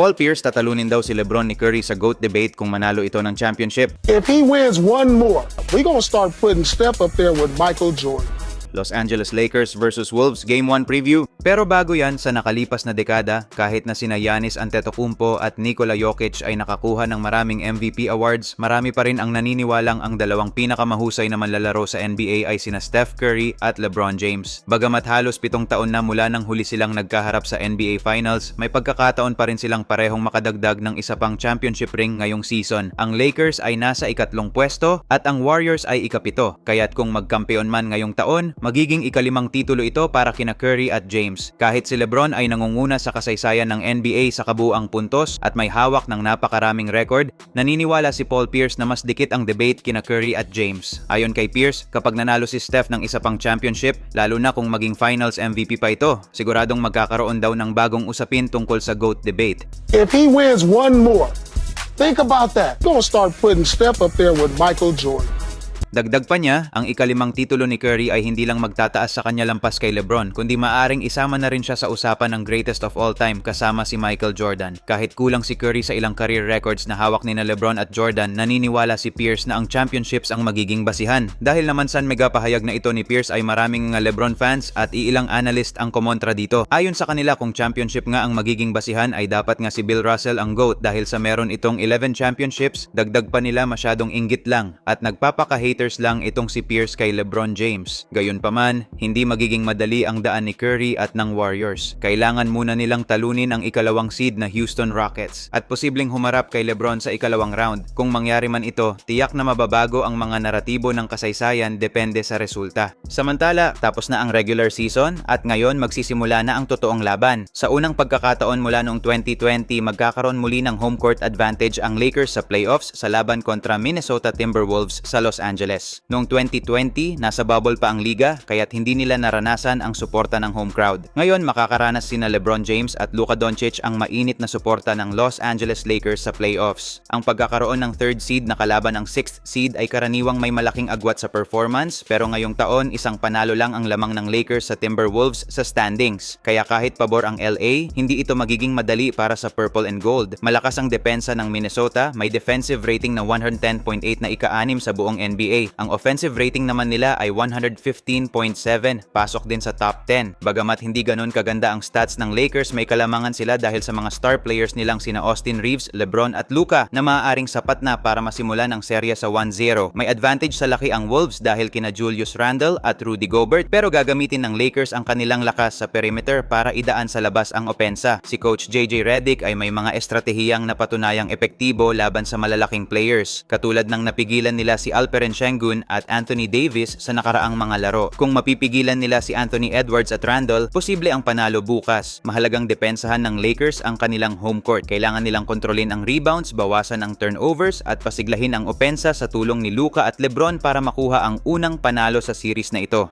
Paul Pierce tatalunin daw si Lebron ni Curry sa GOAT debate kung manalo ito ng championship. If he wins one more, going to start putting Steph up there with Michael Jordan. Los Angeles Lakers versus Wolves Game 1 preview. Pero bago yan, sa nakalipas na dekada, kahit na sina Giannis Antetokounmpo at Nikola Jokic ay nakakuha ng maraming MVP awards, marami pa rin ang naniniwalang ang dalawang pinakamahusay na manlalaro sa NBA ay sina Steph Curry at LeBron James. Bagamat halos pitong taon na mula nang huli silang nagkaharap sa NBA Finals, may pagkakataon pa rin silang parehong makadagdag ng isa pang championship ring ngayong season. Ang Lakers ay nasa ikatlong pwesto at ang Warriors ay ikapito, kaya't kung magkampeon man ngayong taon, magiging ikalimang titulo ito para kina Curry at James. Kahit si LeBron ay nangunguna sa kasaysayan ng NBA sa kabuang puntos at may hawak ng napakaraming record, naniniwala si Paul Pierce na mas dikit ang debate kina Curry at James. Ayon kay Pierce, kapag nanalo si Steph ng isa pang championship, lalo na kung maging finals MVP pa ito, siguradong magkakaroon daw ng bagong usapin tungkol sa GOAT debate. If he wins one more, think about that. To start putting Steph up there with Michael Jordan. Dagdag pa niya, ang ikalimang titulo ni Curry ay hindi lang magtataas sa kanya lampas kay Lebron, kundi maaring isama na rin siya sa usapan ng greatest of all time kasama si Michael Jordan. Kahit kulang si Curry sa ilang career records na hawak ni na Lebron at Jordan, naniniwala si Pierce na ang championships ang magiging basihan. Dahil naman san mega pahayag na ito ni Pierce ay maraming Lebron fans at iilang analyst ang kumontra dito. Ayon sa kanila kung championship nga ang magiging basihan ay dapat nga si Bill Russell ang GOAT dahil sa meron itong 11 championships, dagdag pa nila masyadong inggit lang at nagpapaka-haters lang itong si Pierce kay LeBron James. Gayunpaman, hindi magiging madali ang daan ni Curry at ng Warriors. Kailangan muna nilang talunin ang ikalawang seed na Houston Rockets at posibleng humarap kay LeBron sa ikalawang round. Kung mangyari man ito, tiyak na mababago ang mga naratibo ng kasaysayan depende sa resulta. Samantala, tapos na ang regular season at ngayon magsisimula na ang totoong laban. Sa unang pagkakataon mula noong 2020, magkakaroon muli ng home court advantage ang Lakers sa playoffs sa laban kontra Minnesota Timberwolves sa Los Angeles. Noong 2020, nasa bubble pa ang liga kaya't hindi nila naranasan ang suporta ng home crowd. Ngayon, makakaranas sina LeBron James at Luka Doncic ang mainit na suporta ng Los Angeles Lakers sa playoffs. Ang pagkakaroon ng third seed na kalaban ng sixth seed ay karaniwang may malaking agwat sa performance pero ngayong taon isang panalo lang ang lamang ng Lakers sa Timberwolves sa standings. Kaya kahit pabor ang LA, hindi ito magiging madali para sa Purple and Gold. Malakas ang depensa ng Minnesota, may defensive rating na 110.8 na ika-anim sa buong NBA. Ang offensive rating naman nila ay 115.7, pasok din sa top 10. Bagamat hindi ganun kaganda ang stats ng Lakers, may kalamangan sila dahil sa mga star players nilang sina Austin Reeves, LeBron at Luka na maaaring sapat na para masimulan ang serya sa 1-0. May advantage sa laki ang Wolves dahil kina Julius Randle at Rudy Gobert pero gagamitin ng Lakers ang kanilang lakas sa perimeter para idaan sa labas ang opensa. Si Coach JJ Redick ay may mga estratehiyang napatunayang epektibo laban sa malalaking players, katulad ng napigilan nila si Alperen Sengun at Anthony Davis sa nakaraang mga laro. Kung mapipigilan nila si Anthony Edwards at Randle, posible ang panalo bukas. Mahalagang depensahan ng Lakers ang kanilang home court. Kailangan nilang kontrolin ang rebounds, bawasan ang turnovers at pasiglahin ang opensa sa tulong ni Luka at Lebron para makuha ang unang panalo sa series na ito.